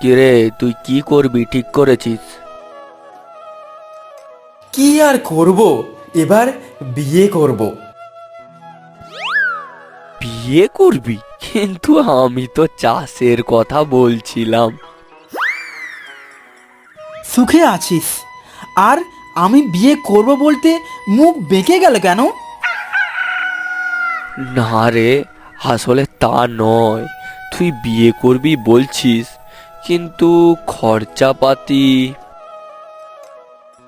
কিরে তুই কি করবি? ঠিক করেছিস। কি আর করব? এবার বিয়ে করব। বিয়ে করবি? কিন্তু আমি তো চাষের কথা বলছিলাম। সুখে আছিস। আর আমি বিয়ে করব বলতে মুখ বেঁকে গেল কেন? না রে আসলে তা নয়। তুই বিয়ে করবি বলছিস। কিন্তু খরচাপাতি।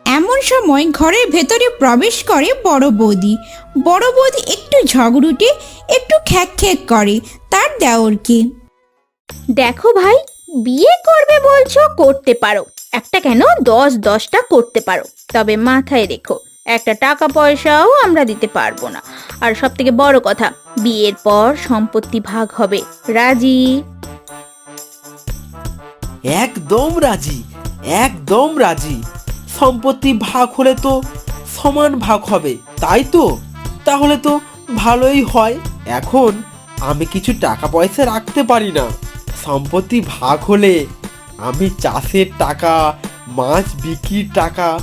এমন সময় ঘরের ভেতরে প্রবেশ করে বড় বৌদি। বড় বৌদি একটু ঝগড়ুটে একটু খ্যাক খ্যাক করে তার দেওরকে। দেখো ভাই বিয়ে করবে বলছো করতে পারো। একটা কেন? দশ দশটা করতে পারো। তবে মাথায় রেখো একটা টাকা পয়সাও আমরা দিতে পারব না। আর সব থেকে বড় কথা বিয়ের পর সম্পত্তি ভাগ হবে। রাজি? একদম রাজি একদম রাজি। সম্পত্তি ভাগ হলে তো সমান ভাগ হবে, তাই তো? তাহলে তো ভালোই হয়। এখন আমি কিছু টাকা পয়সা রাখতে পারি না। সম্পত্তি ভাগ হলে আমি চাষের টাকা, মাছ বিক্রির টাকা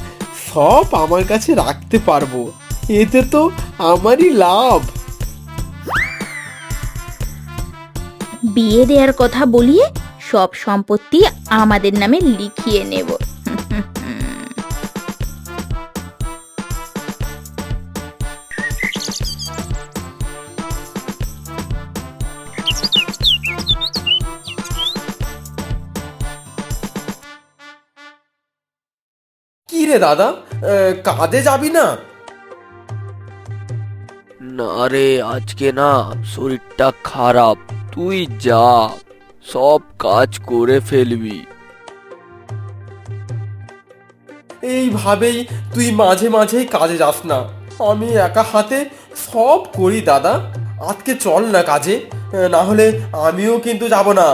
সব আমার কাছে রাখতে পারব। এতে তো আমারই লাভ। বিয়ে দেওয়ার কথা বলিয়ে সব সম্পত্তি আমাদের নামে লিখিয়ে নেব। কি রে দাদা? আহ, কাজে যাবি না? না রে আজকে না শরীরটা খারাপ। তুই যা। সব কাজ করে ফেলবি। এইভাবেই তুই মাঝে মাঝেই কাজে যাস না। আমি একা হাতে সব করি দাদা। আজকে চল না কাজে না হলে আমিও কিন্তু যাব না।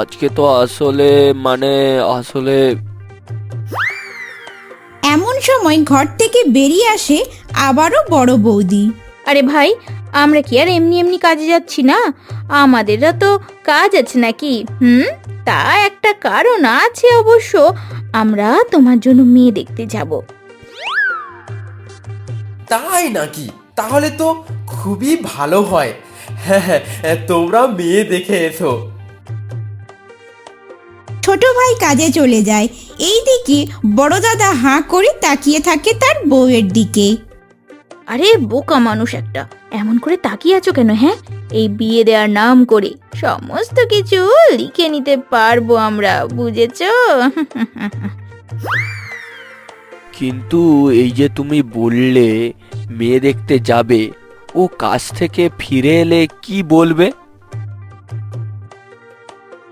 আজকে তো আসলে মানে আসলে এমন সময় ঘর থেকে বেরিয়ে আসে আবারও বড় বৌদি। আরে ভাই আমরা কি আর এমনি এমনি কাজে যাচ্ছি না? আমাদেরও তো কাজ আছে নাকি? হুম? তা একটা কারণ আছে অবশ্য। আমরা তোমার জন্য মেয়ে দেখতে যাব। তাই নাকি? তাহলে তো খুবই ভালো হয়। হ্যাঁ হ্যাঁ তোমরা মেয়ে দেখে এসো। ছোট ভাই কাজে চলে যায়। এইদিকে বড় দাদা হাঁ করে তাকিয়ে থাকে তার বউয়ের দিকে। আরে বোকা মানুষ একটা। এমন করে তাকিয়ে আছো কেন হ্যাঁ? এই বিয়ে দেওয়ার নাম করে সমস্ত কিছু লিখে নিতে পারব আমরা বুঝেছ? কিন্তু এই যে তুমি বললে মেয়ে দেখতে যাবে ও কাজ থেকে ফিরে এলে কি বলবে?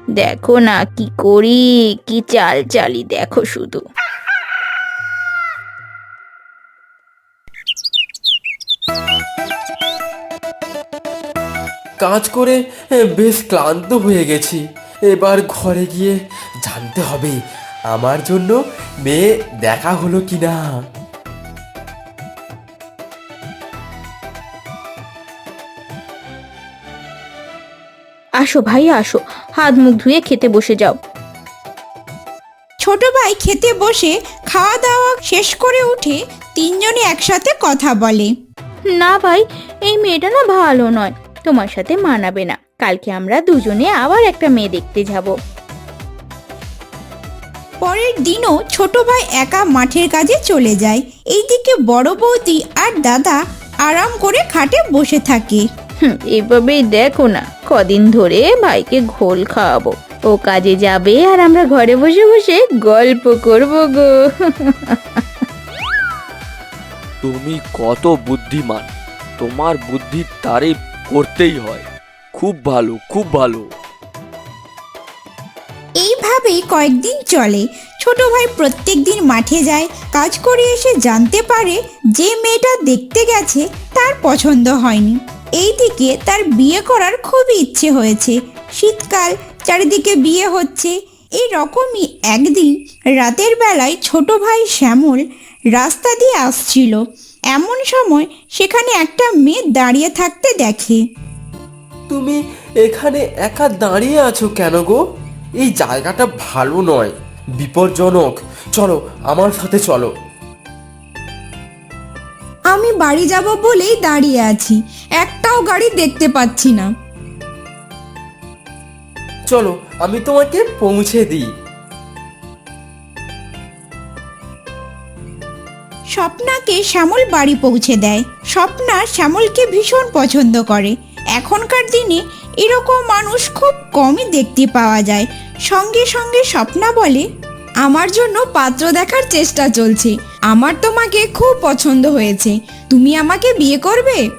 দেখো না কি করি কি চাল চালি দেখো শুধু। কাজ করে বেশ ক্লান্ত হয়ে গেছি। এবার ঘরে গিয়ে জানতে হবে আমার জন্য মেয়ে দেখা হলো কি না আসো ভাই আসো। হাত মুখ ধুয়ে খেতে বসে যাও। ছোট ভাই খেতে বসে খাওয়া দাওয়া শেষ করে উঠে তিনজনে একসাথে কথা বলে। না ভাই এই মেয়েটা না ভালো নয়। তোমার সাথে মানাবে না। কালকে আমরা দুজনে আবার একটা মেয়ে দেখতে যাব। পরের দিনও ছোট ভাই একা মাঠের কাজে চলে যায়। এইদিকে বড় বৌদি আর দাদা আরাম করে খাটে বসে থাকে। হুম, এইভাবেই দেখো না কদিন ধরে ভাইকে ঘোল খাওয়াবো। ও কাজে যাবে আর আমরা ঘরে বসে বসে গল্প করব গো। তুমি কত বুদ্ধিমান তোমার বুদ্ধির তারিফ করতেই হয়। খুব ভালো খুব ভালো। এইভাবেই কয়েকদিন চলে। ছোট ভাই প্রত্যেক দিন মাঠে যায়, কাজ করে এসে জানতে পারে যে মেয়েটা দেখতে গেছে, তার পছন্দ হয়নি। এইদিকে তার বিয়ে করার খুবই ইচ্ছে হয়েছে। শীতকাল, চারিদিকে বিয়ে হচ্ছে। এই রকমই একদিন রাতের বেলায় ছোট ভাই শ্যামল রাস্তা দিয়ে আসছিল। এমন সময় সেখানে একটা মেয়ে দাঁড়িয়ে থাকতে দেখে। তুমি এখানে একা দাঁড়িয়ে আছো কেন গো? এই জায়গাটা ভালো নয় বিপজ্জনক। চলো আমার সাথে চলো। আমি বাড়ি যাব বলেই দাঁড়িয়ে আছি একটাও গাড়ি দেখতে পাচ্ছি না। চলো আমি তোমাকে পৌঁছে দিই। স্বপ্নাকে শ্যামল বাড়ি পৌঁছে দেয়। স্বপ্না শ্যামলকে ভীষণ পছন্দ করে। এখনকার দিনে এরকম মানুষ খুব কমই দেখতে পাওয়া যায়। সঙ্গে সঙ্গে স্বপ্না বলে, আমার জন্য পাত্র দেখার চেষ্টা চলছে। আমার তোমাকে খুব পছন্দ হয়েছে। তুমি আমাকে বিয়ে করবে?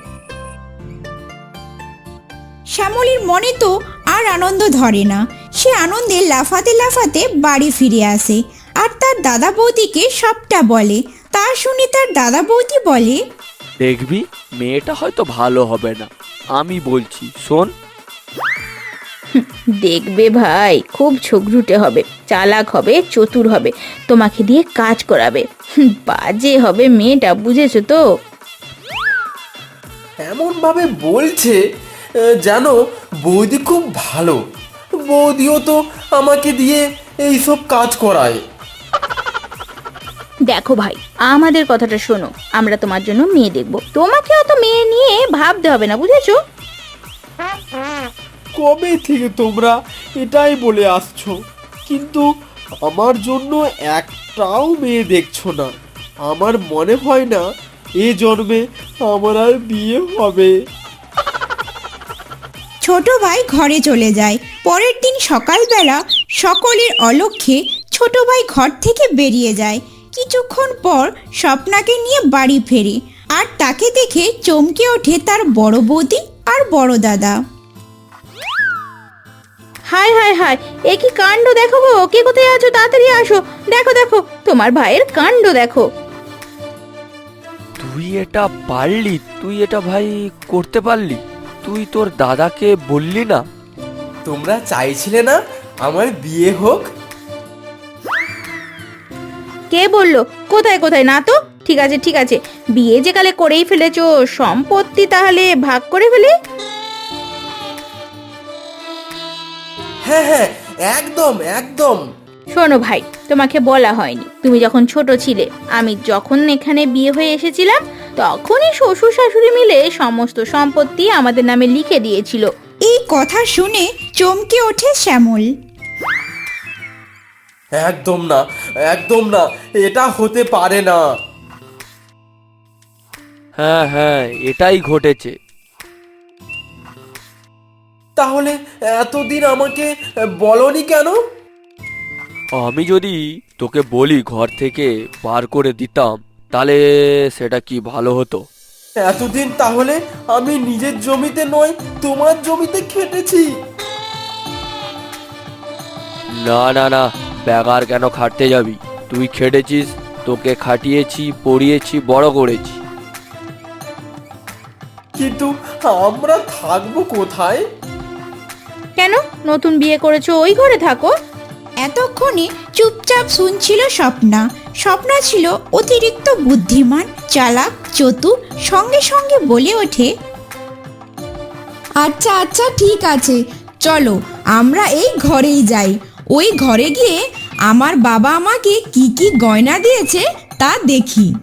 শ্যামলীর মনে তো আর আনন্দ ধরে না। সে আনন্দে লাফাতে লাফাতে বাড়ি ফিরে আসে। আর তার দাদা বৌদিকে সবটা বলে তা শুনে তার দাদা বৌদি বলে দেখবি মেয়েটা হয়তো ভালো হবে না। আমি বলছি শোন। দেখবে ভাই খুব ঝগড়ুটে হবে চালাক হবে চতুর হবে তোমাকে দিয়ে কাজ করাবে। বাজে হবে মেয়েটা বুঝেছ তো? এমন ভাবে বলছে জানো বৌদি খুব ভালো। বৌদিও তো আমাকে দিয়ে এইসব কাজ করায়। দেখো ভাই আমাদের কথাটা শোনো আমরা তোমার জন্য মেয়ে দেখব। তোমাকে অত মেয়ে নিয়ে ভাবতে হবে না বুঝেছ? কবে থেকে তোমরা এটাই বলে আসছো? কিন্তু আমার জন্য একটাও মেয়ে দেখছ না। আমার মনে হয় না এ জন্মে আমার আর বিয়ে হবে। ছোট ভাই ঘরে চলে যায়। পরের দিন সকালবেলা সকলের অলক্ষ্যে ছোট ভাই ঘর থেকে বেরিয়ে যায়। কিছুক্ষণ পর স্বপ্নাকে নিয়ে বাড়ি ফেরে আর তাকে দেখে চমকে ওঠে তার বড় বৌদি আর বড় দাদা। হায় হায় হায় এ কি কাণ্ড দেখো গো? কে কোথায় আছো? তাড়াতাড়ি আসো। দেখো দেখো তোমার ভাইয়ের কাণ্ড দেখো। তুই এটা পারলি? তুই এটা ভাই করতে পারলি? তুই তোর দাদাকে বললি না? তোমরা চাইছিলে না আমার বিয়ে হোক? কে বলল? কোথায় কোথায়? না তো? ঠিক আছে ঠিক আছে। বিয়ে যে কালে করেই ফেলেছো সম্পত্তি তাহলে ভাগ করে ফেলি? হ্যাঁ হ্যাঁ একদম একদম। শোনো ভাই তোমাকে বলা হয়নি। তুমি যখন ছোট ছিলে আমি যখন এখানে বিয়ে হয়ে এসেছিলাম তখনই শ্বশুর শাশুড়ি মিলে সমস্ত সম্পত্তি আমাদের নামে লিখে দিয়েছিল। এই কথা শুনে চমকে ওঠে শ্যামল। একদম না একদম না এটা হতে পারে না। হ্যাঁ হ্যাঁ এটাই ঘটেছে। তাহলে এতদিন আমাকে বলনি কেন? আমি যদি তোকে বলি ঘর থেকে বার করে দিতাম তাহলে সেটা কি ভালো হতো? এতদিন তাহলে আমি নিজের জমিতে নয় তোমার জমিতে খেটেছি। না না না বেগার কেন খাটতে যাবি? তুই খেটেছিস তোকে খাটিয়েছি পড়িয়েছি বড় করেছি। কিন্তু আমরা থাকব কোথায়? কেন? নতুন বিয়ে করেছ ওই ঘরে থাকো। এতক্ষণে চুপচাপ শুনছিল স্বপ্না। স্বপ্না ছিল অতিরিক্ত বুদ্ধিমান চালাক চতুর সঙ্গে সঙ্গে বলে ওঠে আচ্ছা আচ্ছা ঠিক আছে চলো আমরা এই ঘরেই যাই। ওই ঘরে গিয়ে আমার বাবা আমাকে কি কি গয়না দিয়েছে তা দেখি।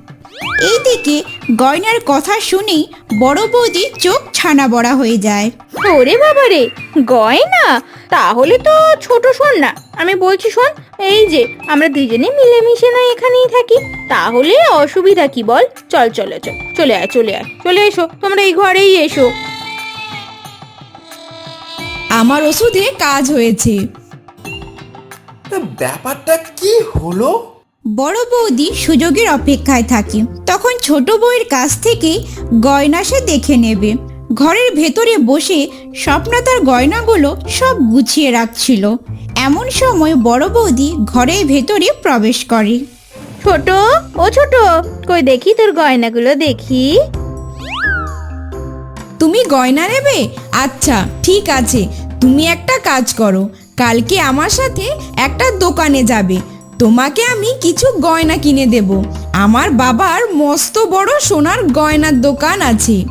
এইদিকে গয়নার কথা শুনেই বড় বৌদি চোখ ছানা বড়া হয়ে যায়। ওরে বাবা রে গয়না? তাহলে তো ছোট শোন না। আমি বলছি শোন এই যে আমরা দুজনে মিলেমিশে না এখানেই থাকি। তাহলে অসুবিধা কি বল? চল চলে চল চলে আয় চলে আয় চলে এসো তোমরা এই ঘরেই এসো। আমার ওষুধে কাজ হয়েছে। ব্যাপারটা কি হলো? বড় বৌদি সুযোগের অপেক্ষায় থাকে। তখন ছোট বউয়ের কাছ থেকে গয়না সে দেখে নেবে। ঘরের ভেতরে বসে স্বপ্না তার গয়নাগুলো সব গুছিয়ে রাখছিল। এমন সময় বড় বৌদি ঘরের ভেতরে প্রবেশ করে। ছোট ও ছোট কই দেখি তোর গয়নাগুলো দেখি। তুমি গয়না নেবে? আচ্ছা ঠিক আছে তুমি একটা কাজ করো। কালকে আমার সাথে একটা দোকানে যাবে। তোমাকে আমি কিছু গয়না কিনে দেব। আমার বাবার মস্ত বড় সোনার গয়নার দোকান আছে।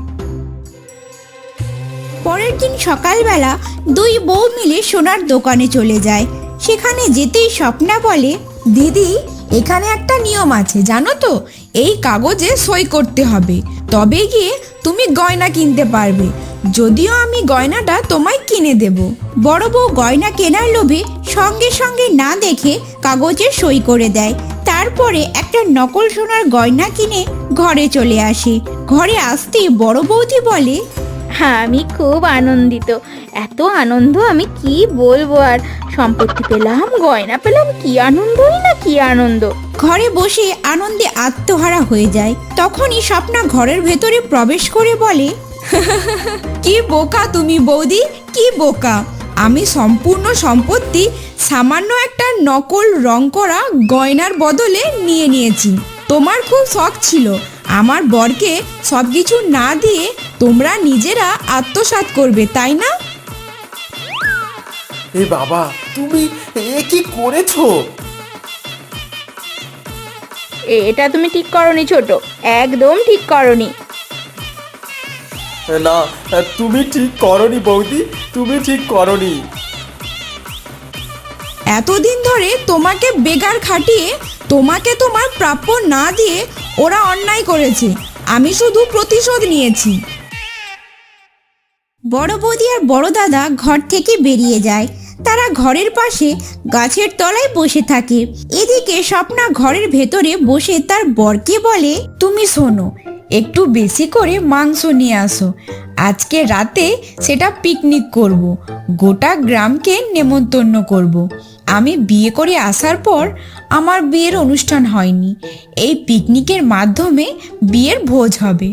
পরের দিন সকালবেলা দুই বউ মিলে সোনার দোকানে চলে যায়। সেখানে যেতেই স্বপ্না বলে, দিদি, এখানে একটা নিয়ম আছে, জানো তো? এই কাগজে সই করতে হবে। তবে গিয়ে তুমি গয়না কিনতে পারবে। যদিও আমি গয়নাটা তোমায় কিনে দেব। বড় বউ গয়না কেনার লোভে সঙ্গে সঙ্গে না দেখে কাগজে সই করে দেয়। তারপরে একটা নকল সোনার গয়না কিনে ঘরে চলে আসে। ঘরে আসতে বড় বৌদি বলে আমি খুব আনন্দিত। এত আনন্দ আমি কি বলব আর? সম্পত্তি পেলাম, গয়না পেলাম, কি আনন্দই না কি আনন্দ? ঘরে বসে আনন্দে আত্মহারা হয়ে যায়। তখনই স্বপ্না ঘরের ভেতরে প্রবেশ করে বলে, কি বোকা তুমি বৌদি, কি বোকা? আমি সম্পূর্ণ সম্পত্তি সামান্য একটা নকল রং করা গয়নার বদলে নিয়ে নিয়েছি। তোমার খুব শখ ছিল। আমার বরকে সব কিছু না দিয়ে তোমরা নিজেরা আত্মসাৎ করবে তাই না? এ বাবা তুমি এ কি করেছ? এটা তুমি ঠিক করনি ছোট একদম ঠিক করনি। না তুমি ঠিক করনি বৌদি তুমি ঠিক করনি। এতদিন ধরে তোমাকে বেগার খাটিয়ে তোমাকে তোমার প্রাপ্য না দিয়ে ওরা অন্যায় করেছে। আমি শুধু প্রতিশোধ নিয়েছি। বড় বৌদি আর বড় দাদা ঘর থেকে বেরিয়ে যায়। তারা ঘরের পাশে গাছের তলায় বসে থাকে। এদিকে স্বপ্না ঘরের ভেতরে বসে তার বরকে বলে, তুমি শোনো, একটু বেশি করে মাংস নিয়ে আসো। আজকে রাতে সেটা পিকনিক করব। গোটা গ্রামকে নেমন্তন্ন করব। আমি বিয়ে করে আসার পর আমার বিয়ের অনুষ্ঠান হয়নি। এই পিকনিকের মাধ্যমে বিয়ের ভোজ হবে।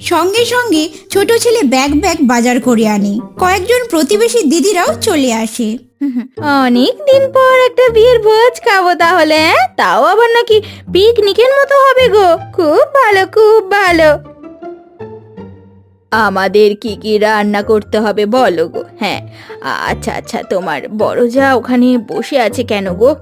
সঙ্গে সঙ্গে ছোট ছেলে ব্যাগ ব্যাগ বাজার করে আনে। কয়েকজন প্রতিবেশী দিদিরাও চলে আসে। অনেক দিন পর একটা বিয়ের ভোজ খাব তাহলে হ্যাঁ? তাও আবার নাকি পিকনিকের মতো হবে গো। খুব ভালো খুব ভালো। আমাদের কি কি রান্না করতে হবে বলো গো? হ্যাঁ আচ্ছা আচ্ছা তোমার বড় যা ওখানে বসে আছে কেন গো?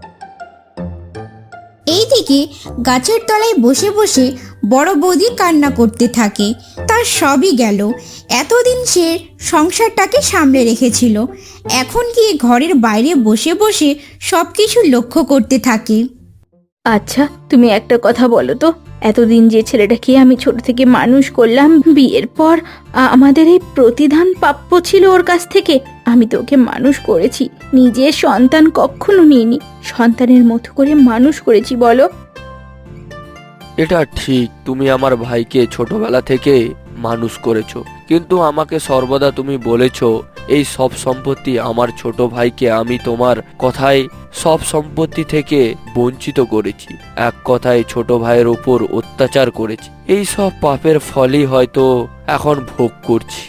এইদিকে গাছের তলায় বসে বসে বড় বৌদি কান্না করতে থাকে। তার সবই গেল। এতদিন সে সংসারটাকে সামলে রেখেছিল। এখন গিয়ে ঘরের বাইরে বসে বসে সব কিছু লক্ষ্য করতে থাকে। আচ্ছা তুমি একটা কথা বলো তো। এতদিন যে ছেলেটাকে আমি ছোট থেকে মানুষ করলাম, বিয়ের পর আমাদের এই প্রতিধান প্রাপ্য ছিল ওর কাছ থেকে। আমি তো ওকে মানুষ করেছি নিজের সন্তান কখনো নিইনি। সন্তানের মতো করে মানুষ করেছি, বলো। এটা ঠিক, তুমি আমার ভাইকে ছোটবেলা থেকে মানুষ করেছ। কিন্তু আমাকে সর্বদা তুমি বলেছ এই সব সম্পত্তি আমার ছোট ভাইকে আমি তোমার কথায় সব সম্পত্তি থেকে বঞ্চিত করেছি। এক কথায় ছোট ভাইয়ের উপর অত্যাচার করেছি। এই সব পাপের ফলই হয়তো এখন ভোগ করছি।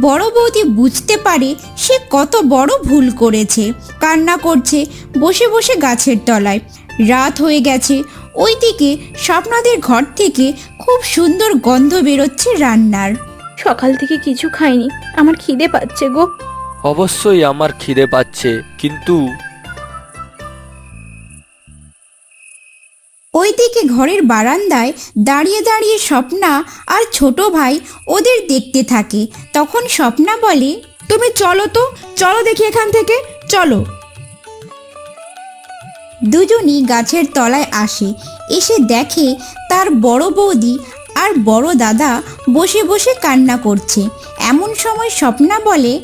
বড় বৌদি বুঝতে পারে সে কত বড় ভুল করেছে। কান্না করছে, বসে বসে গাছের তলায়। রাত হয়ে গেছে, ওইদিকে স্বপ্নাদের ঘর থেকে খুব সুন্দর গন্ধ বেরোচ্ছে রান্নার। সকাল থেকে কিছু খাইনি। আমার খিদে পাচ্ছে গো। অবশ্যই আমার খিদে পাচ্ছে কিন্তু ওইদিকে ঘরের বারান্দায় দাঁড়িয়ে দাঁড়িয়ে স্বপ্না আর ছোট ভাই ওদের দেখতে থাকে। তখন স্বপ্না বলে তুমি চলো তো চলো দেখি এখান থেকে চলো। দুজনই গাছের তলায় আসে। এসে দেখে তার বড় বৌদি আর বড় দাদা বসে বসে কান্না করছে। এমন সময় স্বপ্না বলে,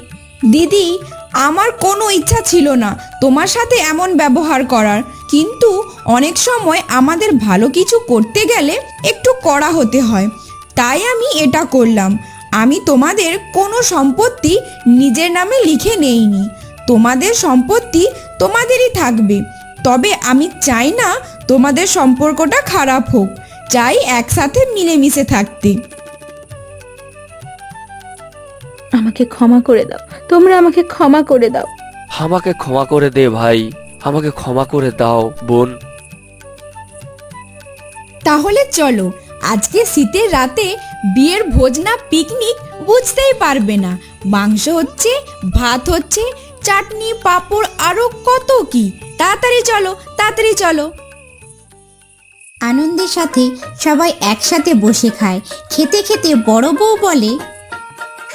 দিদি, আমার কোনো ইচ্ছা ছিল না তোমার সাথে এমন ব্যবহার করার। কিন্তু অনেক সময় আমাদের ভালো কিছু করতে গেলে একটু কড়া হতে হয়। তাই আমি এটা করলাম। আমি তোমাদের কোনো সম্পত্তি নিজের নামে লিখে নেইনি। তোমাদের সম্পত্তি তোমাদেরই থাকবে। তবে আমি চাই না তোমাদের সম্পর্কটা খারাপ হোক। চাই একসাথে মিলেমিশে থাকতে। আমাকে ক্ষমা করে দাও। তোমরা আমাকে ক্ষমা করে দাও। আমাকে ক্ষমা করে দে ভাই। আমাকে ক্ষমা করে দাও বোন। তাহলে চলো আজকে শীতের রাতে বিয়ের ভোজ না পিকনিক বুঝতেই পারবে না। মাংস হচ্ছে ভাত হচ্ছে চাটনি পাঁপড় আরও কত কি। তাড়াতাড়ি চলো তাড়াতাড়ি চলো। আনন্দের সাথে সবাই একসাথে বসে খায়। খেতে খেতে বড় বউ বলে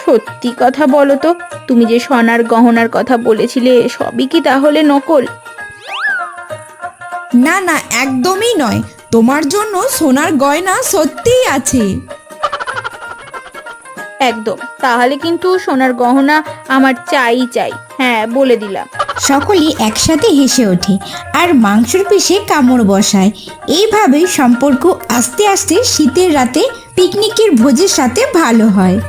সত্যি কথা বলো তো তুমি যে সোনার গহনার কথা বলেছিলে সবই কি তাহলে নকল? না না একদমই নয়। তোমার জন্য সোনার গয়না সত্যিই আছে। একদম। তাহলে কিন্তু সোনার গহনা আমার চাই চাই। হ্যাঁ বলে দিলাম। সকলেই একসাথে হেসে ওঠে আর মাংসর পিসে কামড় বসায়। এইভাবেই সম্পর্ক আস্তে আস্তে শীতের রাতে পিকনিকের ভোজের সাথে ভালো হয়।